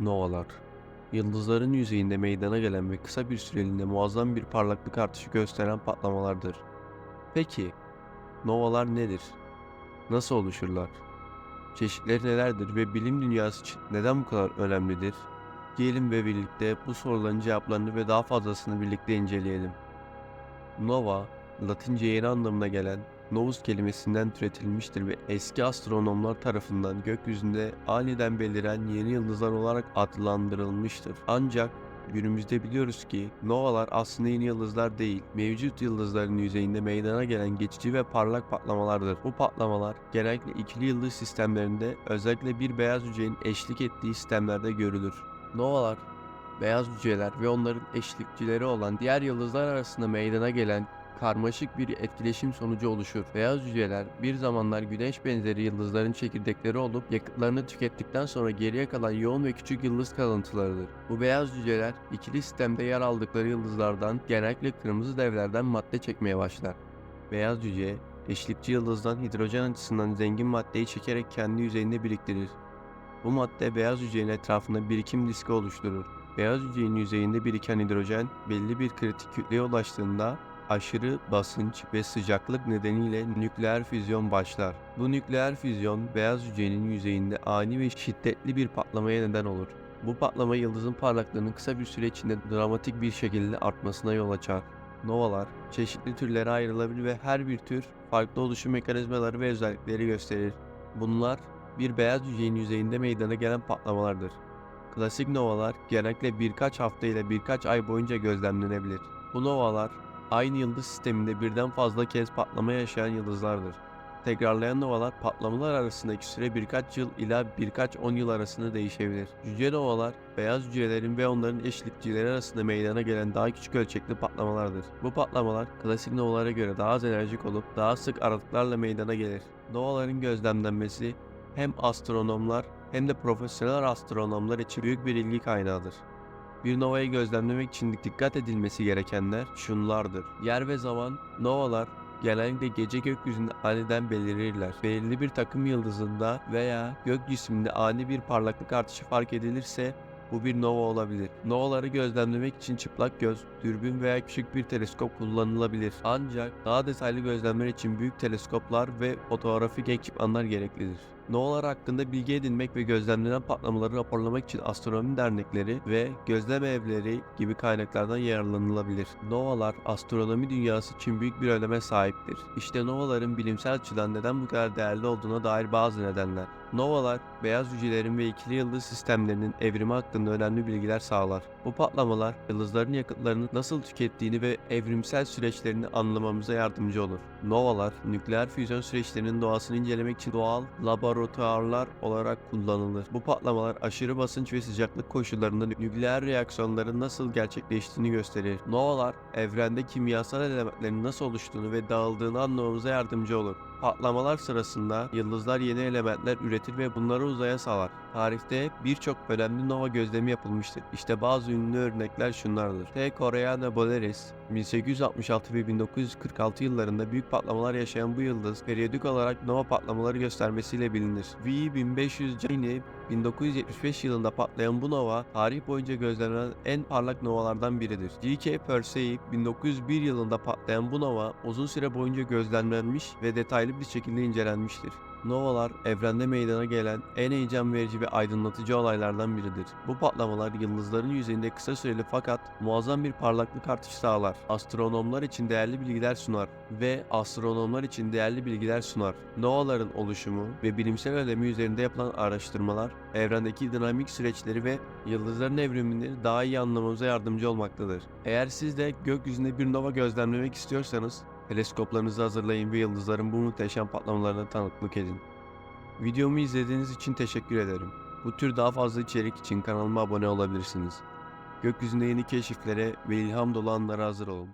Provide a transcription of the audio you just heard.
Novalar Yıldızların yüzeyinde meydana gelen ve kısa bir süreliğine muazzam bir parlaklık artışı gösteren patlamalardır. Peki, novalar nedir? Nasıl oluşurlar? Çeşitleri nelerdir ve bilim dünyası için neden bu kadar önemlidir? Gelin ve birlikte bu soruların cevaplarını ve daha fazlasını birlikte inceleyelim. Nova, Latince yeni anlamına gelen novus kelimesinden türetilmiştir ve eski astronomlar tarafından gökyüzünde aniden beliren yeni yıldızlar olarak adlandırılmıştır. Ancak günümüzde biliyoruz ki novalar aslında yeni yıldızlar değil, mevcut yıldızların yüzeyinde meydana gelen geçici ve parlak patlamalardır. Bu patlamalar genellikle ikili yıldız sistemlerinde özellikle bir beyaz hücrenin eşlik ettiği sistemlerde görülür. Novalar beyaz hücreler ve onların eşlikçileri olan diğer yıldızlar arasında meydana gelen karmaşık bir etkileşim sonucu oluşur. Beyaz hücreler bir zamanlar güneş benzeri yıldızların çekirdekleri olup yakıtlarını tükettikten sonra geriye kalan yoğun ve küçük yıldız kalıntılarıdır. Bu beyaz hücreler ikili sistemde yer aldıkları yıldızlardan genellikle kırmızı devlerden madde çekmeye başlar. Beyaz hücre eşlikçi yıldızdan hidrojen açısından zengin maddeyi çekerek kendi yüzeyinde biriktirir. Bu madde beyaz hücrenin etrafında birikim diski oluşturur. Beyaz hücrenin yüzeyinde biriken hidrojen belli bir kritik kütleye ulaştığında aşırı basınç ve sıcaklık nedeniyle nükleer füzyon başlar. Bu nükleer füzyon beyaz hücrenin yüzeyinde ani ve şiddetli bir patlamaya neden olur. Bu patlama yıldızın parlaklığının kısa bir süre içinde dramatik bir şekilde artmasına yol açar. Novalar çeşitli türlere ayrılabilir ve her bir tür farklı oluşum mekanizmaları ve özellikleri gösterir. Bunlar bir beyaz hücrenin yüzeyinde meydana gelen patlamalardır. Klasik novalar genellikle birkaç hafta ile birkaç ay boyunca gözlemlenebilir. Bu novalar aynı yıldız sisteminde birden fazla kez patlama yaşayan yıldızlardır. Tekrarlayan novalar patlamalar arasındaki süre birkaç yıl ila birkaç on yıl arasında değişebilir. Cüce novalar, beyaz hücrelerin ve onların eşlikçileri arasında meydana gelen daha küçük ölçekli patlamalardır. Bu patlamalar klasik novalara göre daha az enerjik olup daha sık aralıklarla meydana gelir. Novaların gözlemlenmesi hem astronomlar hem de profesyonel astronomlar için büyük bir ilgi kaynağıdır. Bir novayı gözlemlemek için dikkat edilmesi gerekenler şunlardır. Yer ve zaman, novalar genellikle gece gökyüzünde aniden belirirler. Belirli bir takım yıldızında veya gök cisminde ani bir parlaklık artışı fark edilirse bu bir nova olabilir. Novaları gözlemlemek için çıplak göz, dürbün veya küçük bir teleskop kullanılabilir. Ancak daha detaylı gözlemler için büyük teleskoplar ve fotoğrafik ekipmanlar gereklidir. Novalar hakkında bilgi edinmek ve gözlemlenen patlamaları raporlamak için astronomi dernekleri ve gözlem evleri gibi kaynaklardan yararlanılabilir. Novalar astronomi dünyası için büyük bir öneme sahiptir. İşte novaların bilimsel açıdan neden bu kadar değerli olduğuna dair bazı nedenler. Novalar, beyaz hücrelerin ve ikili yıldız sistemlerinin evrimi hakkında önemli bilgiler sağlar. Bu patlamalar, yıldızların yakıtlarını nasıl tükettiğini ve evrimsel süreçlerini anlamamıza yardımcı olur. Novalar, nükleer füzyon süreçlerinin doğasını incelemek için doğal laboratuvarlar olarak kullanılır. Bu patlamalar aşırı basınç ve sıcaklık koşullarında nükleer reaksiyonların nasıl gerçekleştiğini gösterir. Novalar, evrende kimyasal elementlerin nasıl oluştuğunu ve dağıldığını anlamamıza yardımcı olur. Patlamalar sırasında yıldızlar yeni elementler üretir ve bunları uzaya salar. Tarihte birçok önemli nova gözlemi yapılmıştır. İşte bazı ünlü örnekler şunlardır. T. Coreana Borealis 1866 ve 1946 yıllarında büyük patlamalar yaşayan bu yıldız periyodik olarak nova patlamaları göstermesiyle bilinir. V 1500 Caini 1975 yılında patlayan bu nova tarih boyunca gözlenen en parlak novalardan biridir. G.K. Persei 1901 yılında patlayan bu nova uzun süre boyunca gözlemlenmiş ve detaylı bir şekilde incelenmiştir. Novalar evrende meydana gelen en heyecan verici ve aydınlatıcı olaylardan biridir. Bu patlamalar yıldızların yüzeyinde kısa süreli fakat muazzam bir parlaklık artışı sağlar. Astronomlar için değerli bilgiler sunar ve astronomlar için değerli bilgiler sunar. Novaların oluşumu ve bilimsel önemi üzerinde yapılan araştırmalar evrendeki dinamik süreçleri ve yıldızların evrimini daha iyi anlamamıza yardımcı olmaktadır. Eğer siz de gökyüzünde bir nova gözlemlemek istiyorsanız Teleskoplarınızı hazırlayın ve yıldızların bu muhteşem patlamalarına tanıklık edin. Videomu izlediğiniz için teşekkür ederim. Bu tür daha fazla içerik için kanalıma abone olabilirsiniz. Gökyüzünde yeni keşiflere ve ilham dolu anlara hazır olun.